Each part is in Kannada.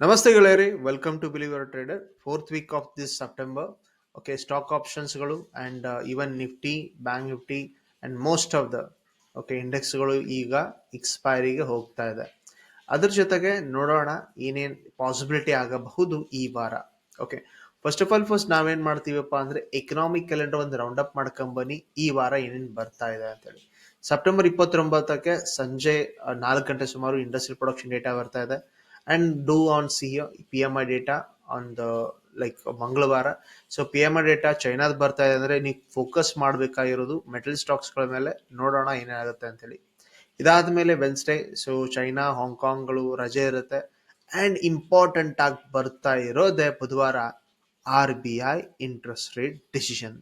ನಮಸ್ತೆ ಗೆಳೆಯರಿ welcome to believer trader fourth week of this September okay stock ಆಪ್ಷನ್ಸ್ಗಳು and even Nifty bank Nifty and most of the okay ಇಂಡೆಕ್ಸ್ಗಳು ಈಗ ಎಕ್ಸ್ಪೈರಿಗೆ ಹೋಗ್ತಾ ಇದೆ. ಅದ್ರ ಜೊತೆಗೆ ನೋಡೋಣ ಏನೇನು ಪಾಸಿಬಿಲಿಟಿ ಆಗಬಹುದು ಈ ವಾರ. Okay first of all first ನಾವೇನು ಮಾಡ್ತೀವಪ್ಪ ಅಂದ್ರೆ ಎಕನಾಮಿಕ್ ಕ್ಯಾಲೆಂಡರ್ ಒಂದು ರೌಂಡ್ ಅಪ್ ಮಾಡ್ಕೊಂಬನ್ನಿ ಈ ವಾರ ಏನೇನು ಬರ್ತಾ ಇದೆ ಅಂತೇಳಿ. ಸೆಪ್ಟೆಂಬರ್ ಇಪ್ಪತ್ತೊಂಬತ್ತಕ್ಕೆ ಸಂಜೆ ಆ, ನಾಲ್ಕು ಗಂಟೆ ಸುಮಾರು ಇಂಡಸ್ಟ್ರಿಯಲ್ ಪ್ರೊಡಕ್ಷನ್ ಡೇಟಾ ಬರ್ತಾ ಇದೆ. On C P M I data on the like ಮಂಗಳವಾರ ಸೊ ಪಿ ಎಂ ಡೇಟಾ ಚೈನಾದ್ ಬರ್ತಾ ಇದೆ ಅಂದರೆ ನೀವು ಫೋಕಸ್ ಮಾಡಬೇಕಾಗಿರೋದು ಮೆಟಲ್ ಸ್ಟಾಕ್ಸ್ಗಳ ಮೇಲೆ. ನೋಡೋಣ ಏನಾಗುತ್ತೆ ಅಂತೇಳಿ. ಇದಾದ ಮೇಲೆ ವೆನ್ಸ್ಡೇ ಸೊ ಚೈನಾ ಹಾಂಗ್ಕಾಂಗ್ಗಳು ರಜೆ ಇರುತ್ತೆ. ಆ್ಯಂಡ್ ಇಂಪಾರ್ಟೆಂಟ್ ಆಗಿ ಬರ್ತಾ ಇರೋದೇ ಬುಧವಾರ R B I interest rate decision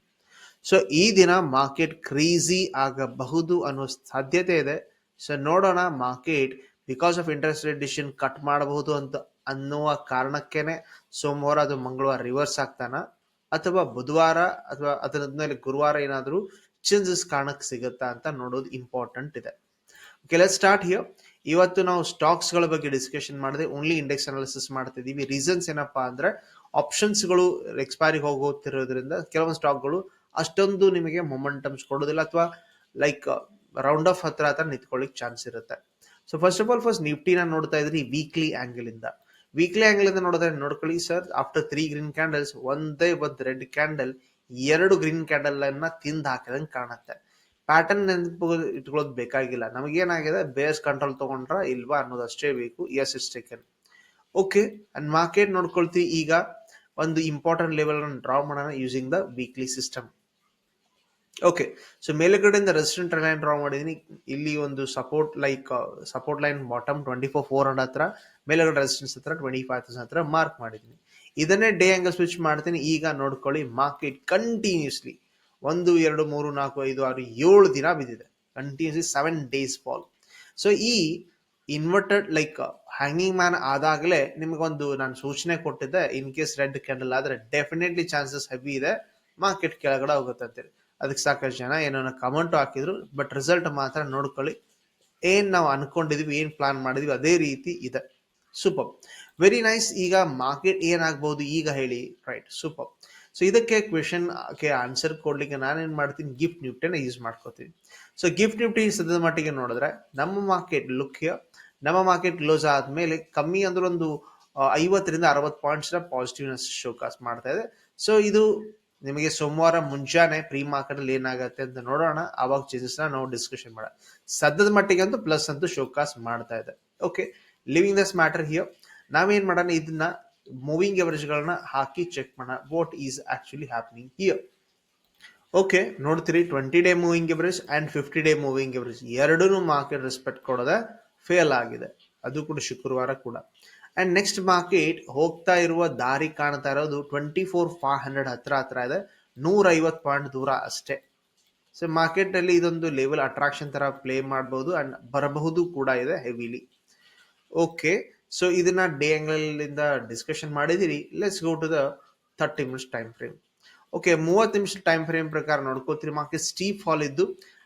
so ಈ ದಿನ ಮಾರ್ಕೆಟ್ ಕ್ರೀಸಿ ಆಗಬಹುದು ಅನ್ನೋ ಸಾಧ್ಯತೆ ಇದೆ. ಸೊ ನೋಡೋಣ market because of interest rate decision cut ಮಾಡಬಹುದು ಅಂತ ಅನ್ನುವ ಕಾರಣಕ್ಕೇನೆ ಸೋಮವಾರ ಅದು ಮಂಗಳವಾರ ರಿವರ್ಸ್ ಆಗ್ತಾನ? ಅಥವಾ ಬುಧವಾರ ಅಥವಾ ಅದರಾದ್ಮೇಲೆ ಗುರುವಾರ ಏನಾದರೂ ಚೇಂಜಸ್ ಕಾರಣಕ್ಕೆ ಸಿಗುತ್ತಾ ಅಂತ ನೋಡೋದು ಇಂಪಾರ್ಟೆಂಟ್ ಇದೆ. ಓಕೆ ಲೆಟ್ ಸ್ಟಾರ್ಟ್ ಹಿಯರ್ ಇವತ್ತು ನಾವು ಸ್ಟಾಕ್ಸ್ಗಳ ಬಗ್ಗೆ ಡಿಸ್ಕಷನ್ ಮಾಡಿದೆ. ಓನ್ಲಿ ಇಂಡೆಕ್ಸ್ ಅನಾಲಿಸಿಸ್ ಮಾಡ್ತಿದ್ದೀವಿ ರೀಸನ್ಸ್ ಏನಪ್ಪಾ ಅಂದ್ರೆ ಆಪ್ಷನ್ಸ್ಗಳು ಎಕ್ಸ್ಪೈರಿ ಹೋಗುತ್ತಿರೋದ್ರಿಂದ ಕೆಲವೊಂದು ಸ್ಟಾಕ್ಗಳು ಅಷ್ಟೊಂದು ನಿಮಗೆ ಮೊಮೆಂಟಮ್ಸ್ ಕೊಡೋದಿಲ್ಲ ಅಥವಾ ಲೈಕ್ ರೌಂಡ್ ಆಫ್ ಹತ್ರ ಹತ್ರ ನಿಂತ್ಕೊಳ್ಳಿಕ್ ಚಾನ್ಸ್ ಇರುತ್ತೆ. So first of all first ನಿಫ್ಟಿನ ನೋಡ್ತಾ ಇದ್ರಿ ವೀಕ್ಲಿ ಆಂಗಲ್ ಇಂದ. ವೀಕ್ಲಿ ಆಂಗಲ್ ಇಂದ ನೋಡಿದ್ರೆ ನೋಡ್ಕೊಳ್ಳಿ sir after three green candles ಒಂದೇ ಒಂದು ರೆಡ್ ಕ್ಯಾಂಡಲ್ ಎರಡು ಗ್ರೀನ್ ಕ್ಯಾಂಡಲ್ ಅನ್ನ ತಿಂದು ಹಾಕಿದಂಗೆ ಕಾಣುತ್ತೆ. ಪ್ಯಾಟರ್ನ್ ನೆನಪು ಇಟ್ಕೊಳ್ಳೋದು ಬೇಕಾಗಿಲ್ಲ. ನಮಗೇನಾಗಿದೆ ಬೇಸ್ ಕಂಟ್ರೋಲ್ ತಗೊಂಡ್ರ ಇಲ್ವಾ ಅನ್ನೋದಷ್ಟೇ ಬೇಕು. Yes is taken okay and market ನೋಡ್ಕೊಳ್ತೀವಿ ಈಗ. ಒಂದು ಇಂಪಾರ್ಟೆಂಟ್ ಲೆವೆಲ್ ಡ್ರಾ ಮಾಡೋಣ using the weekly system okay so ಮೇಲುಗಡೆಯಿಂದ resident line draw ಮಾಡಿದೀನಿ. ಇಲ್ಲಿ ಒಂದು support like support line bottom twenty four four hundred ಹತ್ರ, ಮೇಲುಗಡೆ ರೆಸಿಸ್ಟೆನ್ಸ್ ಹತ್ರ ಟ್ವೆಂಟಿ ಫೈವ್ ತೌಸಂಡ್ ಹತ್ರ ಮಾರ್ಕ್ ಮಾಡಿದ್ದೀನಿ ಇದನ್ನೇ ಡೇ ಆಂಗಲ್ ಸ್ವಿಚ್ ಮಾಡ್ತೀನಿ. ಈಗ ನೋಡ್ಕೊಳ್ಳಿ ಮಾರ್ಕೆಟ್ ಕಂಟಿನ್ಯೂಸ್ಲಿ ಒಂದು, ಎರಡು, ಮೂರು, ನಾಲ್ಕು, ಐದು, ಆರು, ಏಳು ದಿನ ಬಿದ್ದಿದೆ. Continuously seven days fall so ಈ ಇನ್ವರ್ಟೆಡ್ ಲೈಕ್ ಹ್ಯಾಂಗಿಂಗ್ ಮ್ಯಾನ್ ಆದಾಗಲೇ ನಿಮಗೊಂದು ನಾನು ಸೂಚನೆ ಕೊಟ್ಟಿದ್ದೆ ಇನ್ ಕೇಸ್ ರೆಡ್ ಕ್ಯಾಂಡಲ್ ಆದರೆ ಡೆಫಿನೆಟ್ಲಿ ಚಾನ್ಸಸ್ ಹೆವಿ ಇದೆ ಮಾರ್ಕೆಟ್ ಕೆಳಗಡೆ ಹೋಗುತ್ತೆ ಅಂತೇಳಿ ಅದಕ್ಕೆ ಸಾಕಷ್ಟು ಜನ ಏನೋ ಕಮೆಂಟ್ ಹಾಕಿದ್ರು ಬಟ್ ರಿಸಲ್ಟ್ ಮಾತ್ರ ನೋಡ್ಕೊಳ್ಳಿ. ಏನ್ ನಾವು ಅನ್ಕೊಂಡಿದ್ವಿ, ಏನ್ ಪ್ಲಾನ್ ಮಾಡಿದ್ವಿ, ಅದೇ ರೀತಿ ಇದೆ. ಸೂಪರ್ ವೆರಿ ನೈಸ್ ಈಗ ಮಾರ್ಕೆಟ್ ಏನಾಗ್ಬಹುದು ಈಗ ಹೇಳಿ. ರೈಟ್ ಸೂಪರ್ ಸೊ ಇದಕ್ಕೆ ಕ್ವೆಶನ್ ಕೆ ಆನ್ಸರ್ ಕೊಡ್ಲಿಕ್ಕೆ ನಾನೇನ್ ಮಾಡ್ತೀನಿ? ಗಿಫ್ಟ್ ನಿಫ್ಟಿನ ಯೂಸ್ ಮಾಡ್ಕೋತೀನಿ. ಸೊ ಗಿಫ್ಟ್ ನಿಫ್ಟಿ ಸದ್ಯದ ಮಟ್ಟಿಗೆ ನೋಡಿದ್ರೆ, ನಮ್ಮ ಮಾರ್ಕೆಟ್ ಲುಕ್ ನಮ್ಮ ಮಾರ್ಕೆಟ್ ಕ್ಲೋಸ್ ಆದ್ಮೇಲೆ ಕಮ್ಮಿ ಅಂದ್ರೆ ಒಂದು ಐವತ್ತರಿಂದ ಅರವತ್ತು ಪಾಯಿಂಟ್ಸ್ನ ಪಾಸಿಟಿವ್ನೆಸ್ ಶೋಕಾಸ್ ಮಾಡ್ತಾ ಇದೆ. ಸೊ ಇದು ನಿಮಗೆ ಸೋಮವಾರ ಮುಂಜಾನೆ ಪ್ರೀ ಮಾರ್ಕೆಟ್ ಅಲ್ಲಿ ಏನಾಗುತ್ತೆ ಅಂತ ನೋಡೋಣ. ಅವಾಗ ಚೇಂಜಸ್ ನಾವು ಡಿಸ್ಕಷನ್ ಮಾಡೋಣ. ಸದ್ಯದ ಮಟ್ಟಿಗೆ ಅಂತೂ ಪ್ಲಸ್ ಅಂತೂ ಶೋಕಾಸ್ ಮಾಡ್ತಾ ಇದೆ. Okay living this matter here ನಾವೇನ್ ಮಾಡೋಣ? ಇದನ್ನ ಮೂವಿಂಗ್ ಎವರೇಜ್ ಗಳನ್ನ ಹಾಕಿ ಚೆಕ್ ಮಾಡೋಣ. What is actually happening here okay ನೋಡ್ತೀರಿ twenty day moving average and fifty day moving average ಎರಡೂ ಮಾರ್ಕೆಟ್ ರೆಸ್ಪೆಕ್ಟ್ ಕೊಡದೆ ಫೇಲ್ ಆಗಿದೆ. ಅದು ಕೂಡ ಶುಕ್ರವಾರ ಕೂಡ. ಅಂಡ್ ನೆಕ್ಸ್ಟ್ ಮಾರ್ಕೆಟ್ ಹೋಗ್ತಾ ಇರುವ ದಾರಿ ಕಾಣ್ತಾ ಇರೋದು ಟ್ವೆಂಟಿ ಫೋರ್ ಫೈವ್ ಹಂಡ್ರೆಡ್ ಹತ್ರ ಹತ್ರ ಇದೆ. ನೂರೈವತ್ತು ಪಾಯಿಂಟ್ ದೂರ ಅಷ್ಟೇ. ಸೊ ಮಾರ್ಕೆಟ್ ಅಲ್ಲಿ ಇದೊಂದು ಲೆವೆಲ್ ಅಟ್ರಾಕ್ಷನ್ ಥರ ಪ್ಲೇ ಮಾಡ್ಬೋದು ಅಂಡ್ ಬರಬಹುದು ಕೂಡ ಇದೆ ಹೆವಿಲಿ ಓಕೆ ಸೊ ಇದನ್ನ ಡೇ ಆಂಗಲ್ ಇಂದ ಡಿಸ್ಕಷನ್ ಮಾಡಿದಿರಿ let's go to the thirty minutes time frame okay ಮೂವತ್ತು ನಿಮಿಷ ಟೈಮ್ ಫ್ರೇಮ್ ಪ್ರಕಾರ ನೋಡ್ಕೋತೀರಿ. ಮಾರ್ಕೆಟ್ ಸ್ಟೀಪ್ ಫಾಲ್ ಇದ್ದು,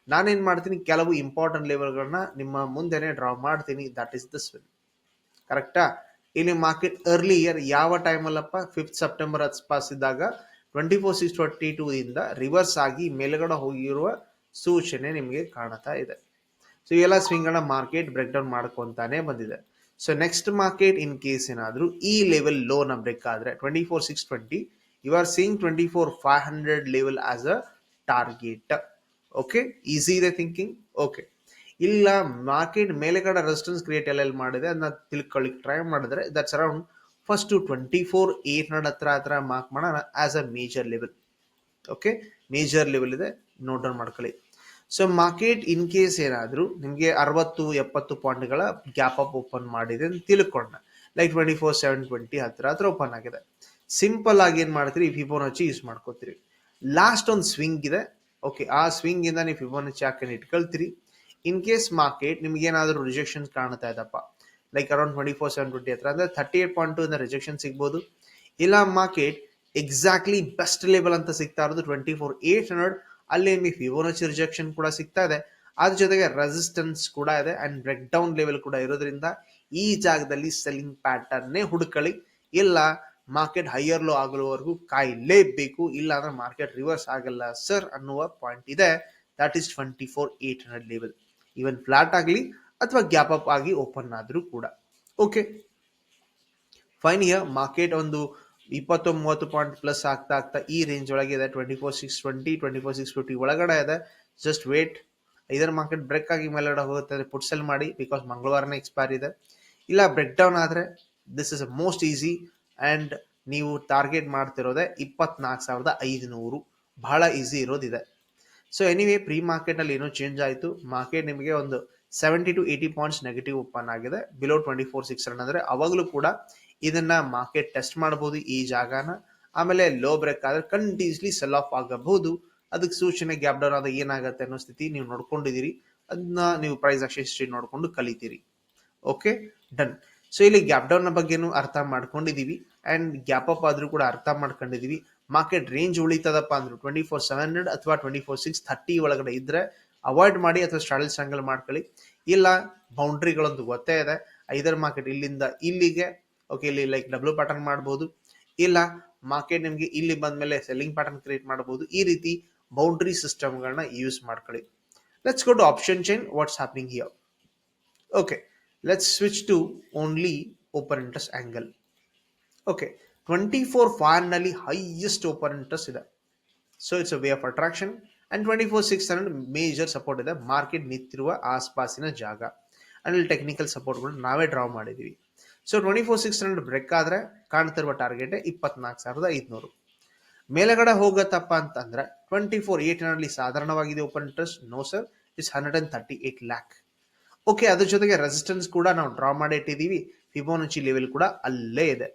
ನಾನೇನು ಮಾಡ್ತೀನಿ? ಕೆಲವು ಇಂಪಾರ್ಟೆಂಟ್ ಲೆವೆಲ್ಗಳನ್ನ ನಿಮ್ಮ ಮುಂದೆನೆ ಡ್ರಾ ಮಾಡ್ತೀನಿ. ದಟ್ ಈಸ್ ದ ಸ್ವಿನ್ ಕರೆಕ್ಟಾ ಇಲ್ಲಿ ಮಾರ್ಕೆಟ್ ಅರ್ಲಿ ಇಯರ್ ಯಾವ ಟೈಮಲ್ಲಪ್ಪ ಫಿಫ್ತ್ ಸೆಪ್ಟೆಂಬರ್ ಪಾಸ್ ಇದ್ದಾಗ twenty four six twenty two ಇಂದ ರಿವರ್ಸ್ ಆಗಿ ಮೇಲ್ಗಡೆ ಹೋಗಿರುವ ಸೂಚನೆ ನಿಮಗೆ ಕಾಣ್ತಾ ಇದೆ. ಸೊ ಇವೆಲ್ಲ ಸ್ವಿಂಗ್ಗಳನ್ನ ಮಾರ್ಕೆಟ್ ಬ್ರೇಕ್ ಡೌನ್ ಮಾಡ್ಕೊಂತಾನೆ ಬಂದಿದೆ. So next market in case ಏನಾದರೂ ಈ ಲೆವೆಲ್ ಲೋನ ಬ್ರೇಕ್ ಆದ್ರೆ twenty four six twenty you are seeing twenty four five hundred level as a target okay easy ಇದೆ ಥಿಂಕಿಂಗ್ ಓಕೆ ಇಲ್ಲ ಮಾರ್ಕೆಟ್ ಮೇಲೆಗಡೆ ರೆಸಿಸ್ಟೆನ್ಸ್ ಕ್ರಿಯೇಟ್ ಎಲ್ಲೆಲ್ಲಿ ಮಾಡಿದೆ ಅದನ್ನ ತಿಳ್ಕೊಳ್ಳಿಕ್ಕೆ ಟ್ರೈ ಮಾಡಿದ್ರೆ that's around first twenty four eight hundred ಹತ್ರ ಹತ್ರ ಮಾರ್ಕ್ ಮಾಡೋಣ as a major level okay major level ಇದೆ ನೋಟ್ ಡೌನ್ ಮಾಡ್ಕೊಳ್ಳಿ. ಸೊ ಮಾರ್ಕೆಟ್ ಇನ್ ಕೇಸ್ ಏನಾದರೂ ನಿಮಗೆ ಅರವತ್ತು, ಎಪ್ಪತ್ತು ಪಾಯಿಂಟ್ಗಳ ಗ್ಯಾಪ್ ಅಪ್ ಓಪನ್ ಮಾಡಿದೆ ಅಂತ ತಿಳ್ಕೊಂಡ like twenty four seven twenty ಹತ್ರ ಹತ್ರ ಓಪನ್ ಆಗಿದೆ. ಸಿಂಪಲ್ ಆಗಿ ಏನು ಮಾಡ್ತೀರಿ ಫಿಬೋನಚ್ಚಿ ಯೂಸ್ ಮಾಡ್ಕೋತೀರಿ. ಲಾಸ್ಟ್ ಒಂದು ಸ್ವಿಂಗ್ ಇದೆ. ಓಕೆ ಆ ಸ್ವಿಂಗ್ ಇಂದ ನೀವು ಫಿಬೋನಚ್ಚಿ ಹಾಕೊಂಡು ಇಟ್ಕೊಳ್ತೀರಿ. ಇನ್ ಕೇಸ್ ಮಾರ್ಕೆಟ್ ನಿಮ್ಗೆ ಏನಾದರೂ ರಿಜೆಕ್ಷನ್ ಕಾಣ್ತಾ ಇದ್ದಪ್ಪ like around twenty four seven twenty ಹತ್ರ. ಅಂದ್ರೆ ತರ್ಟಿ ಏಟ್ ಪಾಯಿಂಟ್ ಟು ಇಂದ ರಿಜೆಕ್ಷನ್ ಸಿಗ್ಬೋದು. ಇಲ್ಲ ಮಾರ್ಕೆಟ್ ಎಕ್ಸಾಕ್ಟ್ಲಿ ಬೆಸ್ಟ್ ಲೆವೆಲ್ ಅಂತ ಸಿಗ್ತಾ ಇರೋದು ಟ್ವೆಂಟಿ ಫೋರ್ ಏಟ್ ಹಂಡ್ರೆಡ್ ಅಲ್ಲಿ ನಿಮಗೆ ಫಿಬೋನಚಿ ರಿಜೆಕ್ಷನ್ ಕೂಡ ಸಿಗ್ತಾ ಇದೆ. ಅದ್ರ ಜೊತೆಗೆ ರೆಸಿಸ್ಟೆನ್ಸ್ ಕೂಡ ಇದೆ ಅಂಡ್ ಬ್ರೇಕ್ ಡೌನ್ ಲೆವೆಲ್ ಕೂಡ ಇರೋದ್ರಿಂದ ಈ ಜಾಗದಲ್ಲಿ ಸೆಲ್ಲಿಂಗ್ ಪ್ಯಾಟರ್ನೇ ಹುಡುಕಳಿ. ಇಲ್ಲ ಮಾರ್ಕೆಟ್ ಹೈಯರ್ ಲೋ ಆಗಲುವರೆಗೂ ಕಾಯಲೇಬೇಕು. ಇಲ್ಲ ಅಂದ್ರೆ ಮಾರ್ಕೆಟ್ ರಿವರ್ಸ್ ಆಗಲ್ಲ ಸರ್ ಅನ್ನುವ ಪಾಯಿಂಟ್ ಇದೆ. That is twenty four eight hundred level even flat ಆಗಲಿ ಅಥವಾ ಗ್ಯಾಪ್ ಅಪ್ ಆಗಿ ಓಪನ್ ಆದರೂ ಕೂಡ. ಓಕೆ ಫೈನ್ ಇಯರ್ ಮಾರ್ಕೆಟ್ ಒಂದು ಇಪ್ಪತ್ತು ಮೂವತ್ತು ಪಾಯಿಂಟ್ ಪ್ಲಸ್ ಆಗ್ತಾ ಆಗ್ತಾ ಈ ರೇಂಜ್ ಒಳಗೆ ಇದೆ. Twenty four six twenty twenty four six fifty ಒಳಗಡೆ ಇದೆ. ಜಸ್ಟ್ ವೇಟ್ ಇದರ ಮಾರ್ಕೆಟ್ ಬ್ರೇಕ್ ಆಗಿ ಮೇಲಡೆ ಹೋಗುತ್ತೆ ಪುಟ್ ಸೆಲ್ ಮಾಡಿ ಬಿಕಾಸ್ ಮಂಗಳವಾರನೇ ಎಕ್ಸ್ಪೈರ್ ಇದೆ. ಇಲ್ಲ ಬ್ರೇಕ್ ಡೌನ್ ಆದರೆ this is a most easy and ನೀವು ಟಾರ್ಗೆಟ್ ಮಾಡ್ತಿರೋದೆ ಇಪ್ಪತ್ನಾಲ್ಕು ಸಾವಿರದ ಐದುನೂರು ಬಹಳ ಈಸಿ ಇರೋದಿದೆ. ಸೊ ಎನಿವೇ ಪ್ರೀ ಮಾರ್ಕೆಟ್ನಲ್ಲಿ ಏನೋ ಚೇಂಜ್ ಆಯಿತು. ಮಾರ್ಕೆಟ್ ನಿಮಗೆ ಒಂದು seventy two eighty points negative open ಆಗಿದೆ. Below twenty four six run ಅಂದರೆ ಅವಾಗಲೂ ಕೂಡ ಇದನ್ನ ಮಾರ್ಕೆಟ್ ಟೆಸ್ಟ್ ಮಾಡಬಹುದು ಈ ಜಾಗನ. ಆಮೇಲೆ ಲೋ ಬ್ರೇಕ್ ಆದ್ರೆ ಕಂಟಿನ್ಯೂಸ್ಲಿ ಸೆಲ್ ಆಫ್ ಆಗಬಹುದು. ಅದಕ್ಕೆ ಸೂಚನೆ ಗ್ಯಾಪ್ ಡೌನ್ ಆದ ಏನಾಗುತ್ತೆ ಅನ್ನೋ ಸ್ಥಿತಿ ನೀವು ನೋಡ್ಕೊಂಡಿದ್ದೀರಿ. ಅದನ್ನ ನೀವು ಪ್ರೈಸ್ ಆಕ್ಷನ್ ನೋಡ್ಕೊಂಡು ಕಲಿತೀರಿ. ಓಕೆ ಡನ್ ಸೊ ಇಲ್ಲಿ ಗ್ಯಾಪ್ ಡೌನ್ ಬಗ್ಗೆನೂ ಅರ್ಥ ಮಾಡ್ಕೊಂಡಿದೀವಿ ಅಂಡ್ ಗ್ಯಾಪ್ ಅಪ್ ಆದ್ರೂ ಕೂಡ ಅರ್ಥ ಮಾಡ್ಕೊಂಡಿದೀವಿ ಮಾರ್ಕೆಟ್ ರೇಂಜ್ ಉಳಿತದಪ್ಪ ಅಂದ್ರೆ ಟ್ವೆಂಟಿ ಫೋರ್ ಸೆವೆನ್ ಹಂಡ್ರೆಡ್ ಅಥವಾ ಟ್ವೆಂಟಿ ಫೋರ್ ಸಿಕ್ಸ್ ಥರ್ಟಿ ಒಳಗಡೆ ಇದ್ರೆ ಅವಾಯ್ಡ್ ಮಾಡಿ ಅಥವಾ ಸ್ಟ್ರಾಡಲ್ ಸ್ಯಾಂಗಲ್ ಮಾಡ್ಕೊಳ್ಳಿ. ಇಲ್ಲ ಬೌಂಡ್ರಿಗಳೊಂದು ಗೊತ್ತೇ ಇದೆ. ಐದರ್ ಮಾರ್ಕೆಟ್ ಇಲ್ಲಿಂದ ಇಲ್ಲಿಗೆ ಓಕೆ ಇಲ್ಲಿ ಲೈಕ್ ಡಬ್ಲ್ಯೂ ಪ್ಯಾಟರ್ನ್ ಮಾಡ್ಬೋದು. ಇಲ್ಲ ಮಾರ್ಕೆಟ್ ನಿಮಗೆ ಇಲ್ಲಿ ಬಂದ ಮೇಲೆ ಸೆಲ್ಲಿಂಗ್ ಪ್ಯಾಟರ್ನ್ ಕ್ರಿಯೇಟ್ ಮಾಡಬಹುದು ಈ ರೀತಿ ಬೌಂಡ್ರಿ ಸಿಸ್ಟಮ್ಗಳನ್ನ ಯೂಸ್ ಮಾಡ್ಕೊಳ್ಳಿ. Let's go to option chain what's happening here okay let's switch to only open interest angle okay twenty ಫೋರ್ನಲ್ಲಿ highest open interest ಇದೆ. So it's a way of attraction and twenty four six hundred major support ಇದೆ. ಮಾರ್ಕೆಟ್ ನಿಂತಿರುವ ಆಸ್ಪಾಸಿನ ಜಾಗ. ಅಲ್ಲಿ ಟೆಕ್ನಿಕಲ್ ಸಪೋರ್ಟ್ಗಳು ನಾವೇ ಡ್ರಾ ಮಾಡಿದೀವಿ. So twenty four six hundred break ಆದ್ರೆ ಕಾಣ್ತಿರುವ ಟಾರ್ಗೆಟ್ ಇಪ್ಪತ್ನಾಲ್ಕು ಸಾವಿರದ ಐದುನೂರು. ಮೇಲೆಗಡೆ ಹೋಗತ್ತಪ್ಪ ಅಂತಂದ್ರೆ ಟ್ವೆಂಟಿ ಫೋರ್ ಏಟ್ ಹಂಡ್ರೆಡ್ಲಿ ಸಾಧಾರಣವಾಗಿದೆ open interest no sir it's hundred and thirty eight lakh okay ಅದ್ರ ಜೊತೆಗೆ ರೆಸಿಸ್ಟೆನ್ಸ್ ಕೂಡ ನಾವು ಡ್ರಾ ಮಾಡಿ ಇಟ್ಟಿದ್ದೀವಿ ಫಿಬೋನಚಿ ಲೆವೆಲ್ ಕೂಡ ಅಲ್ಲೇ ಇದೆ.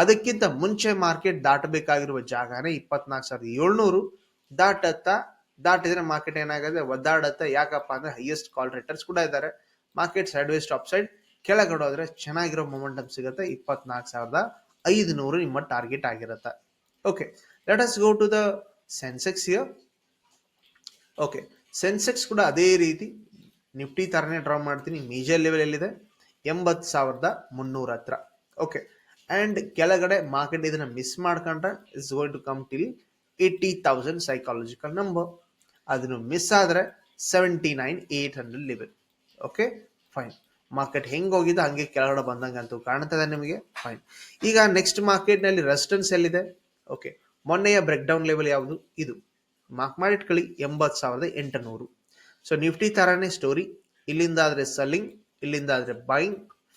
ಅದಕ್ಕಿಂತ ಮುಂಚೆ ಮಾರ್ಕೆಟ್ ದಾಟಬೇಕಾಗಿರುವ ಜಾಗನೇ ಇಪ್ಪತ್ನಾಲ್ಕು ಸಾವಿರದ ಏಳ್ನೂರು. ದಾಟತ್ತ, ದಾಟಿದ್ರೆ ಮಾರ್ಕೆಟ್ ಏನಾಗುತ್ತೆ ಒದ್ದಾಡತ್ತ, ಯಾಕಪ್ಪ ಅಂದ್ರೆ ಹೈಯೆಸ್ಟ್ ಕಾಲ್ ರೇಟರ್ಸ್ ಕೂಡ ಇದ್ದಾರೆ. Market side waste of side ಕೆಳಗಡೆ ಚೆನ್ನಾಗಿರೋ ಮೊಮೆಂಟಮ್ ಸಿಗುತ್ತೆ. ಇಪ್ಪತ್ನಾಲ್ಕು ಸಾವಿರದ ಐದುನೂರು ನಿಮ್ಮ ಟಾರ್ಗೆಟ್ ಆಗಿರುತ್ತೆ. Okay let us go to the Sensex here okay Sensex ಕೂಡ ಅದೇ ರೀತಿ ನಿಫ್ಟಿ ತರನೇ ಡ್ರಾ ಮಾಡ್ತೀನಿ. ಮೇಜರ್ ಲೆವೆಲ್ ಎಲ್ಲಿದೆ? ಎಂಬತ್ತು ಸಾವಿರದ ಮುನ್ನೂರ ಹತ್ರ ಓಕೆ ಅಂಡ್ ಕೆಳಗಡೆ ಮಾರ್ಕೆಟ್ ಇದನ್ನ ಮಿಸ್ ಮಾಡ್ಕೊಂಡ್ರೆ is going to come till eighty thousand psychological number ಅದನ್ನು ಮಿಸ್ ಆದರೆ seventy nine eight hundred level okay fine market ಹೆಂಗೆ ಹೋಗಿದೆ, ಹಂಗೆ ಕೆಳಗಡೆ ಬಂದಂಗೆ ಅಂತೂ ಕಾಣ್ತದೆ ನಿಮಗೆ. ಫೈನ್ ಈಗ ನೆಕ್ಸ್ಟ್ ಮಾರ್ಕೆಟ್ನಲ್ಲಿ ರೆಸಿಸ್ಟೆನ್ಸ್ ಎಲ್ಲಿದೆ? ಓಕೆ ಮೊನ್ನೆಯ ಬ್ರೇಕ್ ಡೌನ್ ಲೆವೆಲ್ ಯಾವುದು? ಇದು. ಮಾರ್ಕ್ ಮಾಡಿಟ್ಕೊಳ್ಳಿ. ಎಂಬತ್ತು ಸಾವಿರದ ಎಂಟುನೂರು. ಸೊ ನಿಫ್ಟಿ ತರಾನೇ ಸ್ಟೋರಿ ಇಲ್ಲಿಂದ ಆದ್ರೆ ಸೆಲ್ಲಿಂಗ್ ಇಲ್ಲಿಂದ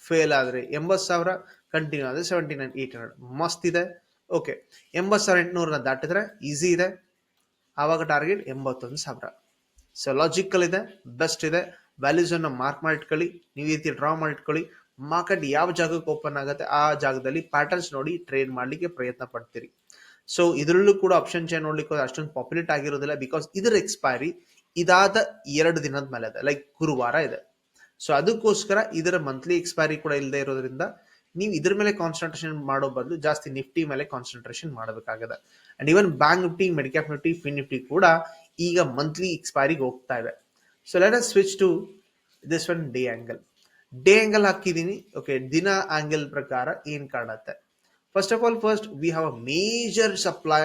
ಫೇಲ್ ಆದರೆ ಎಂಬತ್ತು ಸಾವಿರ. ಕಂಟಿನ್ಯೂ ಆದರೆ ಸೆವೆಂಟಿ ನೈನ್ ಏಟ್ ಹಂಡ್ರೆಡ್ ಮಸ್ತ್ ಇದೆ. ಓಕೆ ಎಂಬತ್ತು ಸಾವಿರ ಎಂಟುನೂರನ್ನ ದಾಟಿದ್ರೆ ಈಸಿ ಇದೆ. ಆವಾಗ ಟಾರ್ಗೆಟ್ ಎಂಬತ್ತೊಂದು ಸಾವಿರ. ಸೊ ಲಾಜಿಕಲ್ ಇದೆ ಬೆಸ್ಟ್ ಇದೆ. ವ್ಯಾಲ್ಯೂಸ್ ಅನ್ನು ಮಾರ್ಕ್ ಮಾಡಿಟ್ಕೊಳ್ಳಿ. ನೀವು ರೀತಿ ಡ್ರಾ ಮಾಡಿಟ್ಕೊಳ್ಳಿ. ಮಾರ್ಕೆಟ್ ಯಾವ ಜಾಗಕ್ಕೆ ಓಪನ್ ಆಗುತ್ತೆ ಆ ಜಾಗದಲ್ಲಿ ಪ್ಯಾಟರ್ನ್ಸ್ ನೋಡಿ ಟ್ರೇಡ್ ಮಾಡಲಿಕ್ಕೆ ಪ್ರಯತ್ನ ಪಡ್ತೀರಿ. ಸೊ ಇದರಲ್ಲೂ ಕೂಡ ಆಪ್ಷನ್ ಚೇನ್ ನೋಡ್ಲಿಕ್ಕೆ ಅಷ್ಟೊಂದು ಪಾಪ್ಯುಲೇಟ್ ಆಗಿರೋದಿಲ್ಲ ಬಿಕಾಸ್ ಇದರ ಎಕ್ಸ್ಪೈರಿ ಇದಾದ ಎರಡು ದಿನದ ಮೇಲೆ ಇದೆ. ಲೈಕ್ ಗುರುವಾರ ಇದೆ. ಸೊ ಅದಕ್ಕೋಸ್ಕರ ಇದರ ಮಂತ್ಲಿ ಎಕ್ಸ್ಪೈರಿ ಕೂಡ ಇಲ್ಲದೆ ಇರೋದ್ರಿಂದ ನೀವು ಇದ್ರ ಮೇಲೆ ಕಾನ್ಸಂಟ್ರೇಷನ್ ಮಾಡೋ ಬದಲು ಜಾಸ್ತಿ ನಿಫ್ಟಿ ಮೇಲೆ ಕಾನ್ಸಂಟ್ರೇಷನ್ ಮಾಡಬೇಕಾಗಿದೆ. And even bank Nifty midcap Nifty fin Nifty ಕೂಡ ಈಗ ಮಂತ್ಲಿ ಎಕ್ಸ್ಪೈರಿಗೆ ಹೋಗ್ತಾ ಇದೆ. So let us switch to this one day angle day angle ಹಾಕಿದೀನಿ. Okay ದಿನ ಆಂಗಲ್ ಪ್ರಕಾರ ಏನ್ ಕಾಣುತ್ತೆ? First of all first we have a major supply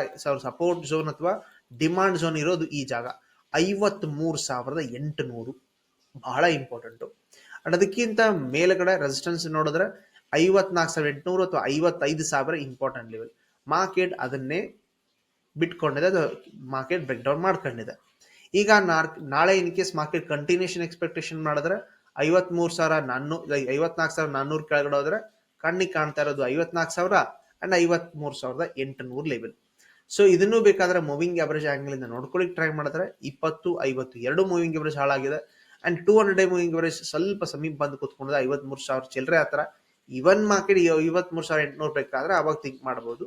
support zone ಅಥವಾ ಡಿಮಾಂಡ್ ಝೋನ್ ಇರೋದು ಈ ಜಾಗ. ಐವತ್ ಮೂರು ಸಾವಿರದ ಎಂಟುನೂರು. ಬಹಳ ಇಂಪಾರ್ಟೆಂಟು ಅಂಡ್ ಅದಕ್ಕಿಂತ ಮೇಲ್ಗಡೆ ರೆಸಿಸ್ಟೆನ್ಸ್ ನೋಡಿದ್ರೆ ಐವತ್ನಾಲ್ಕು ಸಾವಿರದ ಎಂಟುನೂರು ಅಥವಾ ಐವತ್ತೈದು ಸಾವಿರ ಇಂಪಾರ್ಟೆಂಟ್ ಲೆವೆಲ್ ಮಾರ್ಕೆಟ್ ಅದನ್ನೇ ಬಿಟ್ಕೊಂಡಿದೆ, ಅದು ಮಾರ್ಕೆಟ್ ಬ್ರೇಕ್ ಡೌನ್ ಮಾಡ್ಕೊಂಡಿದೆ. ಈಗ ನಾಳೆ in case market continuation expectation ಮಾಡಿದ್ರೆ ಐವತ್ಮೂರು ಸಾವಿರ ನಾನ್ನೂ ಐವತ್ನಾಲ್ಕು ಸಾವಿರ ನಾನ್ನೂರು ಕೆಳಗಡೆ ಹೋದ್ರೆ ಕಣ್ಣಿಗೆ ಕಾಣ್ತಾ ಇರೋದು ಐವತ್ನಾಲ್ಕು ಸಾವಿರ ಅಂಡ್ ಐವತ್ಮೂರು ಸಾವಿರದ ಎಂಟುನೂರು ಲೆವೆಲ್ ಸೊ ಇದನ್ನು ಬೇಕಾದ್ರೆ ಮೂವಿಂಗ್ ಅವರೇಜ್ ಆಂಗಲ್ ಇಂದ ನೋಡ್ಕೊಳ್ಳಿಕ್ ಟ್ರೈ ಮಾಡಿದ್ರೆ ಇಪ್ಪತ್ತು, ಐವತ್ತು ಎರಡು ಮೂವಿಂಗ್ ಅವರೇಜ್ ಹಾಳಾಗಿದೆ. And two hundred day moving average ಸ್ವಲ್ಪ ಸಮೀಪ ಬಂದು ಕೂತ್ಕೊಂಡಿದೆ, ಐವತ್ಮೂರು ಸಾವಿರ ಚಿಲ್ಲರೆ ಹತ್ರ ಇವನ್ ಮಾರ್ಕೆಟ್ ಇವತ್ಮೂರು ಸಾವಿರ ಎಂಟುನೂರು ಬೇಕಾದ್ರೆ ಅವಾಗ ಥಿಂಕ್ ಮಾಡ್ಬೋದು.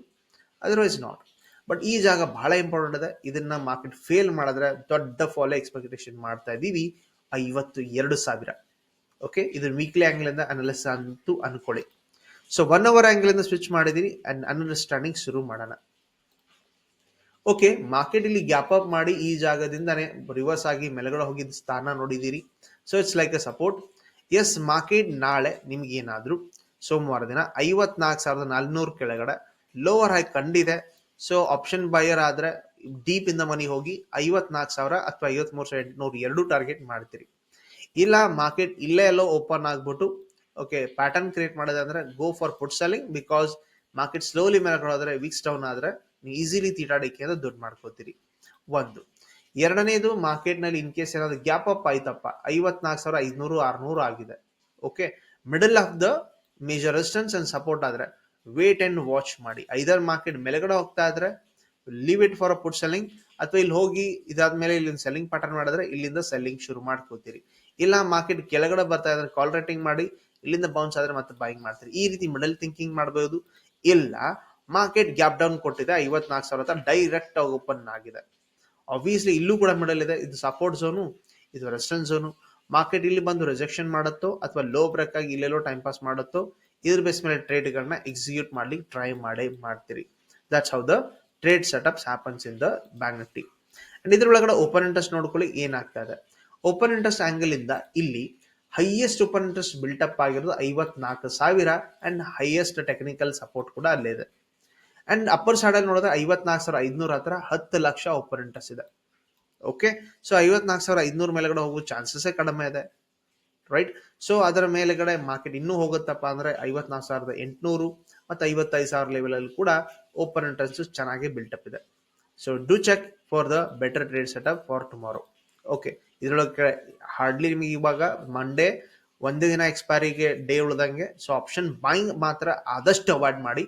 ಅದರ್ವೈಸ್ ನಾಟ್ ಬಟ್ ಈ ಜಾಗ ಬಹಳ ಇಂಪಾರ್ಟೆಂಟ್ ಇದೆ. ಇದನ್ನ ಮಾರ್ಕೆಟ್ ಫೇಲ್ ಮಾಡಿದ್ರೆ ದೊಡ್ಡ ಫಾಲೋ ಎಕ್ಸ್ಪೆಕ್ಟೇಷನ್ ಮಾಡ್ತಾ ಇದ್ದೀವಿ. ಐವತ್ತು ಎರಡು ಸಾವಿರ. ಓಕೆ ಇದು ವೀಕ್ಲಿ ಆಂಗಲ್ ಇಂದ ಅನಲಿಸ್ ಅಂತೂ ಅನ್ಕೊಳ್ಳಿ. ಸೊ ಒನ್ ಅವರ್ ಆಂಗಲ್ ಇಂದ ಸ್ವಿಚ್ ಮಾಡಿದೀನಿ ಅಂಡ್ ಅಂಡರ್ಸ್ಟ್ಯಾಂಡಿಂಗ್ ಶುರು ಮಾಡೋಣ. ಓಕೆ ಮಾರ್ಕೆಟ್ ಇಲ್ಲಿ ಗ್ಯಾಪ್ ಅಪ್ ಮಾಡಿ ಈ ಜಾಗದಿಂದನೇ ರಿವರ್ಸ್ ಆಗಿ ಮೇಲ್ಗಡೆ ಹೋಗಿದ್ದ ಸ್ಥಾನ ನೋಡಿದ್ದೀರಿ so it's like a support as market ನಾಳೆ ನಿಮ್ಗೆ ಏನಾದ್ರು ಸೋಮವಾರ ದಿನ ಐವತ್ನಾಲ್ಕು ಸಾವಿರದ ನಾಲ್ನೂರು ಕೆಳಗಡೆ ಲೋವರ್ ಹೈ ಕಂಡಿದೆ. ಸೊ ಆಪ್ಷನ್ ಬೈಯರ್ ಆದ್ರೆ ಡೀಪ್ ಇಂದ ಮನಿ ಹೋಗಿ ಐವತ್ನಾಲ್ಕು ಸಾವಿರ ಅಥವಾ ಐವತ್ಮೂರು ಸಾವಿರ ಎಂಟುನೂರು ಎರಡು ಟಾರ್ಗೆಟ್ ಮಾಡ್ತೀರಿ. ಇಲ್ಲ ಮಾರ್ಕೆಟ್ ಇಲ್ಲೇ ಎಲ್ಲೋ ಓಪನ್ ಆಗ್ಬಿಟ್ಟು ಓಕೆ ಪ್ಯಾಟರ್ನ್ ಕ್ರಿಯೇಟ್ ಮಾಡೋದು ಅಂದ್ರೆ go for put selling because market slowly ಮೇಲೆ ಹೋದ್ರೆ ವೀಕ್ಸ್ ಡೌನ್ ಆದರೆ ನೀವು ಈಸಿಲಿ ತೀಟಾಡಿಕೆ ಅಂತ ದುಡ್ಡು ಮಾಡ್ಕೋತೀರಿ. ಒಂದು. ಎರಡನೇದು ಮಾರ್ಕೆಟ್ನಲ್ಲಿ ಇನ್ ಕೇಸ್ ಏನಾದ್ರು ಗ್ಯಾಪ್ ಅಪ್ ಆಯ್ತಪ್ಪ, ಐವತ್ನಾಲ್ಕು ಸಾವಿರ ಐದುನೂರು, ಆರ್ನೂರು ಆಗಿದೆ. Okay middle of the major resistance and support ಆದ್ರೆ ವೇಟ್ ಅಂಡ್ ವಾಚ್ ಮಾಡಿ. ಐದರ್ ಮಾರ್ಕೆಟ್ ಮೇಲೆಗಡೆ ಹೋಗ್ತಾ ಇದ್ರೆ leave it for a put selling ಅಥವಾ ಇಲ್ಲಿ ಹೋಗಿ ಇದಾದ್ಮೇಲೆ ಇಲ್ಲಿ ಸೆಲ್ಲಿಂಗ್ ಪ್ಯಾಟರ್ನ್ ಮಾಡಿದ್ರೆ ಇಲ್ಲಿಂದ ಸೆಲ್ಲಿಂಗ್ ಶುರು ಮಾಡ್ಕೋತೀರಿ. ಇಲ್ಲ ಮಾರ್ಕೆಟ್ ಕೆಳಗಡೆ ಬರ್ತಾ ಇದ್ರೆ ಕಾಲ್ ರೇಟಿಂಗ್ ಮಾಡಿ, ಇಲ್ಲಿಂದ ಬೌನ್ಸ್ ಆದ್ರೆ ಮತ್ತೆ ಬೈಂಗ್ ಮಾಡ್ತೀರಿ. ಈ ರೀತಿ ಮಿಡಲ್ ಥಿಂಕಿಂಗ್ ಮಾಡಬಹುದು ಇಲ್ಲ ಮಾರ್ಕೆಟ್ ಗ್ಯಾಪ್ ಡೌನ್ ಕೊಟ್ಟಿದೆ, ಐವತ್ನಾಲ್ಕು ಸಾವಿರ ಡೈರೆಕ್ಟ್ ಆಗಿ ಓಪನ್ ಆಗಿದೆ. ಆಬ್ವಿಯಸ್ಲಿ ಇಲ್ಲೂ ಕೂಡ ಮಿಡಲ್ ಇದೆ. ಇದು ಸಪೋರ್ಟ್ ಝೋನು ಇದು ರೆಸ್ಟೆನ್ಸ್ ಝೋನು ಮಾರ್ಕೆಟ್ ಇಲ್ಲಿ ಬಂದು ರಿಜೆಕ್ಷನ್ ಮಾಡುತ್ತೋ ಅಥವಾ ಲೋ ಬ್ರೇಕ್ ಆಗಿ ಇಲ್ಲೆಲ್ಲೋ ಟೈಮ್ ಪಾಸ್ ಮಾಡುತ್ತೋ, ಇದ್ರ ಬೇಸ್ ಮೇಲೆ ಟ್ರೇಡ್ಗಳನ್ನ ಎಕ್ಸಿಕ್ಯೂಟ್ ಮಾಡ್ಲಿಕ್ಕೆ ಟ್ರೈ ಮಾಡಿ ಮಾಡ್ತೀರಿ. That's how the trade setups happens in the bank Nifty and ಇದ್ರೊಳಗಡೆ ಓಪನ್ ಇಂಟ್ರೆಸ್ಟ್ ನೋಡ್ಕೊಳ್ಳಿ ಏನಾಗ್ತಾ ಇದೆ. ಓಪನ್ ಇಂಟ್ರೆಸ್ಟ್ ಆಂಗಲ್ ಇಂದ ಇಲ್ಲಿ highest open interest built up ಆಗಿರೋದು ಐವತ್ನಾಲ್ಕು ಸಾವಿರ ಅಂಡ್ ಹೈಯೆಸ್ಟ್ ಟೆಕ್ನಿಕಲ್ ಸಪೋರ್ಟ್ ಕೂಡ ಅಲ್ಲೇ ಇದೆ. ಅಂಡ್ ಅಪ್ಪರ್ ಸೈಡ್ ಅಲ್ಲಿ ನೋಡಿದ್ರೆ ಐವತ್ನಾಲ್ಕು ಸಾವಿರ ಐದ್ನೂರ ಹತ್ರ ಹತ್ತು ಲಕ್ಷ ಓಪನ್ ಇಂಟ್ರೆಸ್ಟ್ ಇದೆ. ಓಕೆ ಸೊ ಐವತ್ನಾಲ್ಕು ಸಾವಿರ ಐದ್ನೂರ ಮೇಲೆಗಡೆ ಹೋಗೋ ಚಾನ್ಸಸ್ಸೇ ಕಡಿಮೆ ಇದೆ. ರೈಟ್ ಸೊ ಅದರ ಮೇಲೆಗಡೆ ಮಾರ್ಕೆಟ್ ಇನ್ನೂ ಹೋಗುತ್ತಪ್ಪ ಅಂದರೆ ಐವತ್ನಾಲ್ಕು ಸಾವಿರದ ಎಂಟುನೂರು ಮತ್ತು ಐವತ್ತೈದು ಸಾವಿರ ಲೆವೆಲಲ್ಲಿ ಕೂಡ ಓಪನ್ ಇಂಟ್ರೆಸ್ಟ್ ಚೆನ್ನಾಗಿ ಬಿಲ್ಟಪ್ ಇದೆ. So do check for the better trade setup for tomorrow okay ಇದರೊಳಗೆ ಹಾರ್ಡ್ಲಿ ನಿಮಗೆ ಇವಾಗ ಮಂಡೇ ಒಂದೇ ದಿನ ಎಕ್ಸ್ಪೈರಿಗೆ ಡೇ ಉಳ್ದಂಗೆ ಸೊ ಆಪ್ಷನ್ ಬಾಯಿಂಗ್ ಮಾತ್ರ ಆದಷ್ಟು ಅವಾಯ್ಡ್ ಮಾಡಿ.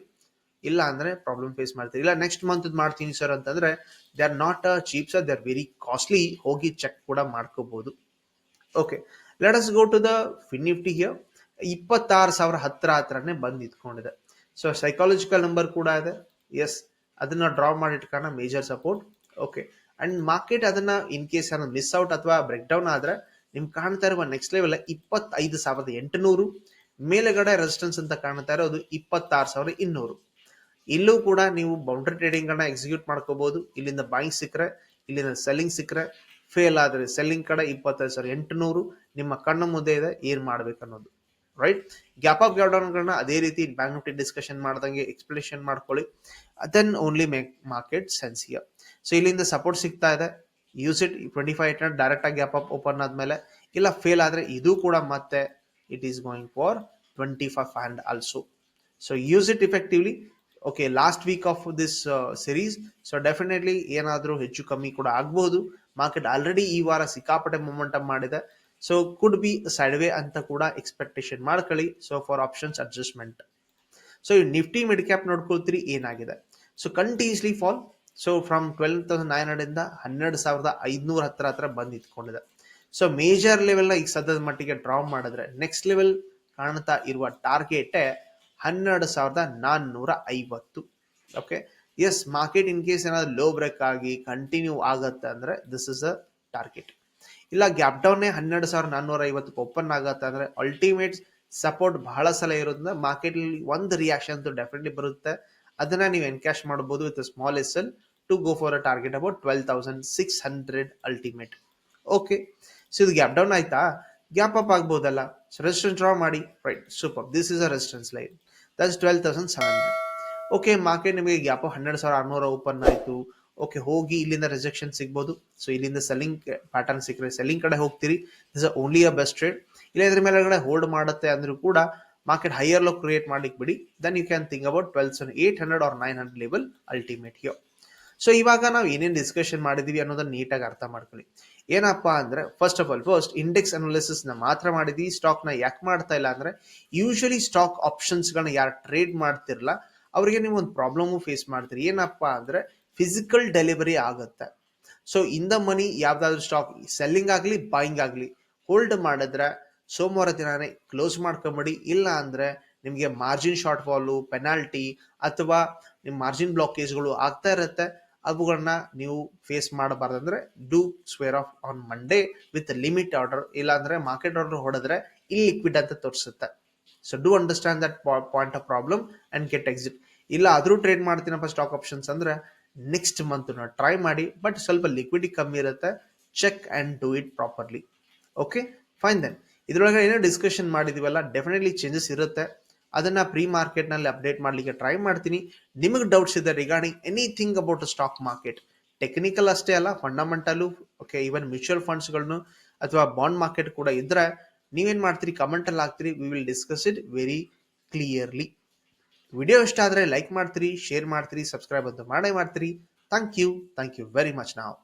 ಇಲ್ಲ ಅಂದ್ರೆ ಪ್ರಾಬ್ಲಮ್ ಫೇಸ್ ಮಾಡ್ತೀರಿ. ಇಲ್ಲ ನೆಕ್ಸ್ಟ್ ಮಂತ್ ಮಾಡ್ತೀನಿ ಸರ್ ಅಂತಂದ್ರೆ they are not a cheap sir they are very costly ಹೋಗಿ ಚೆಕ್ ಕೂಡ ಮಾಡ್ಕೋಬಹುದು okay let us go to the FinNifty here ಇಪ್ಪತ್ತಾರು ಸಾವಿರ ಹತ್ರ ಹತ್ರನೇ ಬಂದು ನಿಂತ್ಕೊಂಡಿದೆ. ಸೊ ಸೈಕಾಲಜಿಕಲ್ ನಂಬರ್ ಕೂಡ ಇದೆ. ಎಸ್ ಅದನ್ನ ಡ್ರಾ ಮಾಡಿ ಇಟ್ಕೊಂಡ major support okay and market ಅದನ್ನ ಇನ್ ಕೇಸ್ ಏನೋ ಮಿಸ್ ಔಟ್ ಅಥವಾ ಬ್ರೇಕ್ ಡೌನ್ ಆದ್ರೆ, ನಿಮ್ ಕಾಣ್ತಾ ಇರುವ ನೆಕ್ಸ್ಟ್ ಲೆವೆಲ್ ಇಪ್ಪತ್ತೈದು ಸಾವಿರದ ಎಂಟುನೂರು. ಮೇಲೆಗಡೆ ರೆಸಿಸ್ಟೆನ್ಸ್ ಅಂತ ಕಾಣ್ತಾ ಇರೋದು ಇಪ್ಪತ್ತಾರು ಸಾವಿರದ ಇನ್ನೂರು. ಇಲ್ಲೂ ಕೂಡ ನೀವು ಬೌಂಡ್ರಿ ಟ್ರೇಡಿಂಗ್ ಅನ್ನ ಎಕ್ಸಿಕ್ಯೂಟ್ ಮಾಡ್ಕೋಬಹುದು ಇಲ್ಲಿಂದ ಬಾಯಿಂಗ್ ಸಿಕ್ಕರೆ, ಇಲ್ಲಿಂದ ಸೆಲ್ಲಿಂಗ್ ಸಿಕ್ಕರೆ ಫೇಲ್ ಆದ್ರೆ ಸೆಲ್ಲಿಂಗ್ ಕಡೆ ಇಪ್ಪತ್ತೈದು ಸಾವಿರ, ಎಂಟುನೂರು ನಿಮ್ಮ ಕಣ್ಣು ಮುಂದೆ ಇದೆ, ಏನ್ ಮಾಡ್ಬೇಕು ಅನ್ನೋದು. ರೈಟ್ ಗ್ಯಾಪ್ ಆಫ್ ಗ್ಯಾಪ್ ಡೌನ್ಗಳನ್ನ ಅದೇ ರೀತಿ ಬ್ಯಾಂಕ್ ನಿಫ್ಟಿ ಡಿಸ್ಕಷನ್ ಮಾಡ್ದಂಗೆ ಎಕ್ಸ್ಪ್ಲೇಷನ್ ಮಾಡ್ಕೊಳ್ಳಿ. Then only make market sense here so ಇಲ್ಲಿಂದ ಸಪೋರ್ಟ್ ಸಿಗ್ತಾ ಇದೆ. Use it twenty five eight direct ಆಗಿ ಗ್ಯಾಪ್ ಅಪ್ ಓಪನ್ ಆದ್ಮೇಲೆ. ಇಲ್ಲ ಫೇಲ್ ಆದ್ರೆ ಇದು ಕೂಡ ಮತ್ತೆ it is going for twenty five hand also so use it effectively okay last week of this series so definitely ಏನಾದರೂ ಹೆಚ್ಚು ಕಮ್ಮಿ ಕೂಡ ಆಗಬಹುದು ಮಾರ್ಕೆಟ್ ಆಲ್ರೆಡಿ ಈ ವಾರ ಸಿಕ್ಕಾಪಟ್ಟೆ ಮೊಮೆಂಟಮ್ ಮಾಡಿದೆ. So could be sideways ಅಂತ ಕೂಡ ಎಕ್ಸ್ಪೆಕ್ಟೇಷನ್ ಮಾಡ್ಕೊಳ್ಳಿ. So for options adjustment so ಈ ನಿಫ್ಟಿ ಮಿಡ್ ಕ್ಯಾಪ್ ನೋಡ್ಕೊಳ್ತೀರಿ, ಏನಾಗಿದೆ? So continuously fall so from twelve thousand nine hundred ಇಂದ ಹನ್ನೆರಡು ಸಾವಿರದ ಐದುನೂರ ಹತ್ರ ಹತ್ರ ಬಂದು ಇಟ್ಕೊಂಡಿದೆ ಸೊ ಮೇಜರ್ ಲೆವೆಲ್ನ ಈಗ ಸದ್ಯದ ಮಟ್ಟಿಗೆ ಡ್ರಾ ಮಾಡಿದ್ರೆ ನೆಕ್ಸ್ಟ್ ಲೆವೆಲ್ ಕಾಣ್ತಾ ಇರುವ ಟಾರ್ಗೆಟ್ ಹನ್ನೆರಡು ಸಾವಿರದ ನಾನ್ನೂರ ಐವತ್ತು okay as market in case ಏನಾದ್ರು ಲೋ ಬ್ರೇಕ್ ಆಗಿ ಕಂಟಿನ್ಯೂ ಆಗತ್ತೆ ಅಂದ್ರೆ ದಿಸ್ ಇಸ್ ಅ ಟಾರ್ಗೆಟ್ ಇಲ್ಲ ಗ್ಯಾಪ್ ಡೌನ್ ಹನ್ನೆರಡು ಸಾವಿರದ ನಾನ್ನೂರ ಐವತ್ತಕ್ಕೆ ಓಪನ್ ಆಗತ್ತೆ ಅಂದ್ರೆ ಅಲ್ಟಿಮೇಟ್ ಸಪೋರ್ಟ್ ಬಹಳ ಸಲ ಇರೋದ್ರಿಂದ ಮಾರ್ಕೆಟ್ ಅಲ್ಲಿ ಒಂದು ರಿಯಾಕ್ಷನ್ ಡೆಫಿನೆಟ್ಲಿ ಬರುತ್ತೆ. ಅದನ್ನ ನೀವು ಎನ್ಕ್ಯಾಶ್ ಮಾಡಬಹುದು with small S L to go for a target about twelve thousand six hundred ultimate okay so ಇದು ಗ್ಯಾಪ್ ಡೌನ್ ಆಯ್ತಾ? ಗ್ಯಾಪ್ ಅಪ್ ಆಗ್ಬೋದಲ್ಲ? ರೆಸಿಸ್ಟೆನ್ಸ್ ಡ್ರಾ ಮಾಡಿ. Right super this is a resistance line that's twelve thousand seven hundred okay market ನಿಮಗೆ ಗ್ಯಾಪ್ ಹನ್ನೆರಡು ಸಾವಿರ, ಆರುನೂರ ಓಪನ್ ಆಯಿತು. ಓಕೆ ಹೋಗಿ ಇಲ್ಲಿಂದ ರಿಜೆಕ್ಷನ್ ಸಿಗ್ಬೋದು. ಸೊ ಇಲ್ಲಿಂದ ಸೆಲ್ಲಿಂಗ್ ಪ್ಯಾಟರ್ನ್ ಸಿಕ್ಕರೆ ಸೆಲ್ಲಿಂಗ್ ಕಡೆ ಹೋಗ್ತೀರಿ. Is only a best trade ಇಲ್ಲ ಇದ್ರ ಮೇಲೆಗಡೆ ಹೋಲ್ಡ್ ಮಾಡುತ್ತೆ ಅಂದ್ರೂ ಕೂಡ ಮಾರ್ಕೆಟ್ ಹೈಯರ್ ಲೋ ಕ್ರಿಯೇಟ್ ಮಾಡ್ಲಿಕ್ಕೆ ಬಿಡಿ. Then you can think about twelve seven eight hundred or nine hundred level ultimate ಹಿಯೋ so ಇವಾಗ ನಾವು ಏನೇನು ಡಿಸ್ಕಷನ್ ಮಾಡಿದೀವಿ ಅನ್ನೋದನ್ನ ನೀಟಾಗಿ ಅರ್ಥ ಮಾಡ್ಕೊಳ್ಳಿ. ಏನಪ್ಪಾ ಅಂದ್ರೆ first of all first index ಅನಾಲಿಸಿಸ್ನ ಮಾತ್ರ ಮಾಡಿದೀವಿ ಸ್ಟಾಕ್ನ ಯಾಕೆ ಮಾಡ್ತಾ ಇಲ್ಲ ಅಂದ್ರೆ ಯೂಶಲಿ ಸ್ಟಾಕ್ ಆಪ್ಷನ್ಸ್ ಗಳನ್ನ ಯಾರು ಟ್ರೇಡ್ ಮಾಡ್ತಿರಲ್ಲ, ಅವರಿಗೆ ನೀವು ಒಂದು ಪ್ರಾಬ್ಲಮ್ ಫೇಸ್ ಮಾಡ್ತೀರಿ. ಏನಪ್ಪಾ ಅಂದ್ರೆ ಫಿಸಿಕಲ್ ಡೆಲಿವರಿ ಆಗುತ್ತೆ. ಸೊ ಇನ್ ದ ಮನಿ ಯಾವ್ದಾದ್ರು ಸ್ಟಾಕ್ ಸೆಲ್ಲಿಂಗ್ ಆಗ್ಲಿ ಬಾಯಿಂಗ್ ಆಗ್ಲಿ ಹೋಲ್ಡ್ ಮಾಡಿದ್ರೆ, ಸೋಮವಾರ ದಿನಾನೇ ಕ್ಲೋಸ್ ಮಾಡ್ಕೊಂಬಿಡಿ. ಇಲ್ಲ ಅಂದ್ರೆ, ನಿಮಗೆ ಮಾರ್ಜಿನ್ ಶಾರ್ಟ್ ಫಾಲು ಪೆನಾಲ್ಟಿ ಅಥವಾ ನಿಮ್ಮ ಮಾರ್ಜಿನ್ ಬ್ಲಾಕೇಜ್ಗಳು ಆಗ್ತಾ ಇರುತ್ತೆ. ಅವುಗಳನ್ನ ನೀವು face ಮಾಡಬಾರ್ದಂದ್ರೆ do square off on Monday with limit order ಇಲ್ಲ ಅಂದ್ರೆ ಮಾರ್ಕೆಟ್ ಆರ್ಡರ್ ಹೊಡೆದ್ರೆ ಇಲ್ಲಿ ಲಿಕ್ವಿಡ್ ಅಂತ ತೋರಿಸುತ್ತೆ. So do understand that point of problem and get exit ಇಲ್ಲ ಆದರೂ ಟ್ರೇಡ್ ಮಾಡ್ತೀನಪ್ಪ ಸ್ಟಾಕ್ ಆಪ್ಷನ್ಸ್ ಅಂದ್ರೆ ನೆಕ್ಸ್ಟ್ ಮಂತ್ ಟ್ರೈ ಮಾಡಿ ಬಟ್ ಸ್ವಲ್ಪ ಲಿಕ್ವಿಡಿಟಿ ಕಮ್ಮಿ ಇರುತ್ತೆ check and do it properly okay fine then ಇದ್ರೊಳಗೆ ಏನೋ ಡಿಸ್ಕಷನ್ ಮಾಡಿದೀವಲ್ಲ ಡೆಫಿನೆಟ್ಲಿ ಚೇಂಜಸ್ ಇರುತ್ತೆ. ಅದನ್ನ ಪ್ರೀ ಮಾರ್ಕೆಟ್ನಲ್ಲಿ ಅಪ್ಡೇಟ್ ಮಾಡ್ಲಿಕ್ಕೆ ಟ್ರೈ ಮಾಡ್ತೀನಿ. ನಿಮಗೆ ಡೌಟ್ಸ್ ಇದೆ regarding anything about stock market technical ಅಷ್ಟೇ ಅಲ್ಲ ಫಂಡಮೆಂಟಲು ಓಕೆ ಈವನ್ ಮ್ಯೂಚುವಲ್ ಫಂಡ್ಸ್ಗಳನ್ನು ಅಥವಾ ಬಾಂಡ್ ಮಾರ್ಕೆಟ್ ಕೂಡ ಇದ್ರೆ ನೀವೇನು ಮಾಡ್ತೀರಿ ಕಮೆಂಟಲ್ಲಿ ಹಾಕ್ತೀರಿ we will discuss it very clearly video ಇಷ್ಟ ಆದರೆ ಲೈಕ್ ಮಾಡ್ತೀರಿ ಶೇರ್ ಮಾಡ್ತೀರಿ ಸಬ್ಸ್ಕ್ರೈಬ್ ಅಂತ ಮಾಡೇ ಮಾಡ್ತೀರಿ. Thank you thank you very much ನಾವು